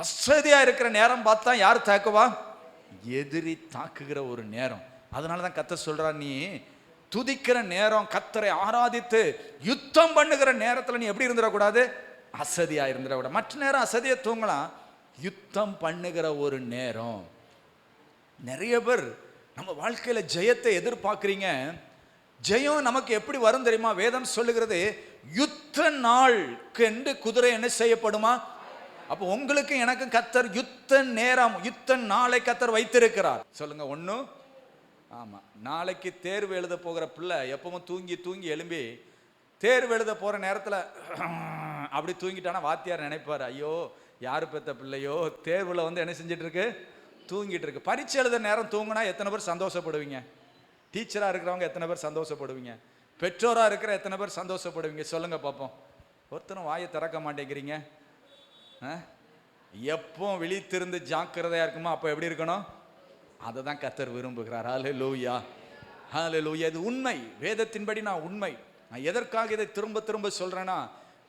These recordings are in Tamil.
அசதியாக இருக்கிற நேரம் பார்த்தா யார் தாக்குவா? எதிரி தாக்குகிற ஒரு நேரம். அதனால தான் கத்த சொல்கிறா நீ துதிக்கிற நேரம் கத்தரை ஆராதித்து யுத்தம் பண்ணுகிற நேரத்தில் நீ எப்படி இருந்துடக்கூடாது? அசதியாக இருந்துடக்கூடாது. மற்ற நேரம் அசதியை தூங்கலாம். யுத்தம் பண்ணுகிற ஒரு நேரம். நிறைய பேர் நம்ம வாழ்க்கையில் ஜெயத்தை எதிர்பார்க்குறீங்க. ஜெயம் நமக்கு எப்படி வரும் தெரியுமா? வேதம் சொல்லுகிறது யுத்த நாளுக்கு என்று குதிரை என்ன செய்யப்படுமா? அப்போ உங்களுக்கு எனக்கு கத்தர் யுத்த நேரம் யுத்த நாளை கத்தர் வைத்திருக்கிறார். சொல்லுங்க ஒன்று ஆமாம் நாளைக்கு தேர்வு எழுத போகிற பிள்ளை எப்பவும் தூங்கி தூங்கி எழும்பி தேர்வு எழுத போகிற நேரத்தில் அப்படி தூங்கிட்டானா வாத்தியார் நினைப்பார் ஐயோ யார் பெற்ற பிள்ளையோ? தேர்வில் வந்து என்ன செஞ்சிட்டு இருக்கு தூங்கிட்டு இருக்கு பரீட்சை எழுத நேரம் தூங்குனா எத்தனை பேர் சந்தோஷப்படுவீங்க? டீச்சராக இருக்கிறவங்க எத்தனை பேர் சந்தோஷப்படுவீங்க? பெற்றோராக இருக்கிற எத்தனை பேர் சந்தோஷப்படுவீங்க? சொல்லுங்கள் பார்ப்போம் ஒருத்தரும் வாயை திறக்க மாட்டேங்கிறீங்க. எப்போ விழித்திருந்து ஜாக்கிரதையா இருக்குமோ? அப்போ எப்படி இருக்கணும்? அதை தான் கத்தர் விரும்புகிறார். ஹாலே லூயா ஹாலே லூயா இது உண்மை. வேதத்தின்படி நான் உண்மை. நான் எதற்காக இதை திரும்ப திரும்ப சொல்றேன்னா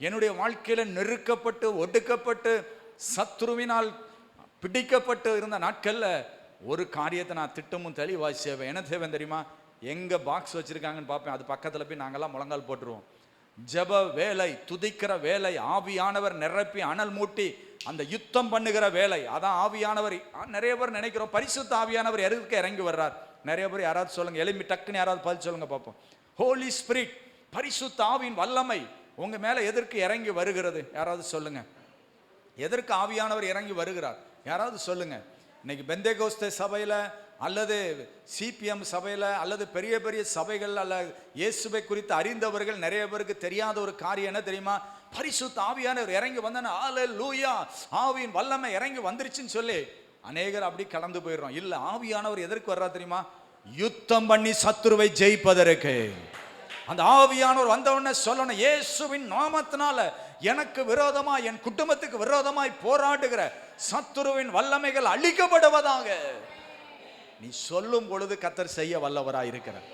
என்னுடைய வாழ்க்கையில் நெருக்கப்பட்டு ஒடுக்கப்பட்டு சத்ருவினால் பிடிக்கப்பட்டு இருந்த நாட்களில் ஒரு காரியத்தை நான் திட்டமும் தெளிவாக செய்வேன். என்ன தேவை தெரியுமா? எங்கே பாக்ஸ் வச்சுருக்காங்கன்னு பார்ப்பேன். அது பக்கத்தில் போய் நாங்கள்லாம் முழங்கால் போட்டுருவோம். ஜெப வேலை துதிக்கிற வேலை ஆவியானவர் நிரப்பி அனல் மூட்டி அந்த யுத்தம் பண்ணுகிற வேலை அதான் ஆவியானவர். நிறைய பேர் நினைக்கிறோம் பரிசுத்த ஆவியானவர் எதுக்கு இறங்கி வர்றார். நிறைய பேர் யாராவது சொல்லுங்க எலும்பி டக்குன்னு யாராவது பதில் சொல்லுங்க பார்ப்போம். ஹோலி ஸ்பிரிட் பரிசுத்த ஆவியின் வல்லமை உங்க மேல எதற்கு இறங்கி வருகிறது? யாராவது சொல்லுங்க. எதற்கு ஆவியானவர் இறங்கி வருகிறார்? யாராவது சொல்லுங்க. இன்னைக்கு பெந்தேகோஸ்தே சபையில அல்லது சிபிஎம் சபையில் அல்லது பெரிய பெரிய சபைகள் அல்ல இயேசுவை குறித்து அறிந்தவர்கள் நிறைய பேருக்கு தெரியாத ஒரு காரியம் என்ன தெரியுமா? பரிசுத்த ஆவியானவர் இறங்கி வந்தான ஆல லூயா ஆவியின் வல்லமை இறங்கி வந்துருச்சுன்னு சொல்லி. அநேகர் அப்படி கடந்து போயிடுறோம். இல்லை ஆவியானவர் எதற்கு வர்றா தெரியுமா? யுத்தம் பண்ணி சத்துருவை ஜெயிப்பதற்கு. அந்த ஆவியானவர் வந்த சொல்லணும் இயேசுவின் நாமத்தினால எனக்கு விரோதமா என் குடும்பத்துக்கு விரோதமாய் போராடுகிற சத்துருவின் வல்லமைகள் அழிக்கப்படுவதாக. நீ சொல்லும் பொழுது கத்தர் செய்ய வல்லவராக இருக்கிறார்.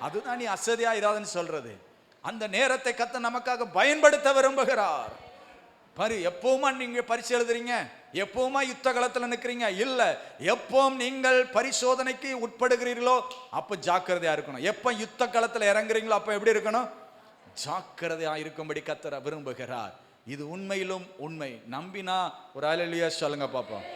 அதுதான் நீ அசதியா இராதுன்னு சொல்றது. அந்த நேரத்தை கத்த நமக்காக பயன்படுத்த விரும்புகிறார். பாரு எப்பவுமா நீங்க பரிசு எழுதுறீங்க? எப்பவுமா யுத்த காலத்தில் நிற்கிறீங்க இல்ல எப்பவும் நீங்கள் பரிசோதனைக்கு உட்படுகிறீர்களோ அப்ப ஜாக்கிரதையா இருக்கணும். எப்ப யுத்த காலத்தில் இறங்குறீங்களோ அப்ப எப்படி இருக்கணும்? ஜாக்கிரதையா இருக்கும்படி கத்தர விரும்புகிறார். இது உண்மையிலும் உண்மை. நம்பினா ஒரு அலையிலேயே சொல்லுங்க பாப்போம்.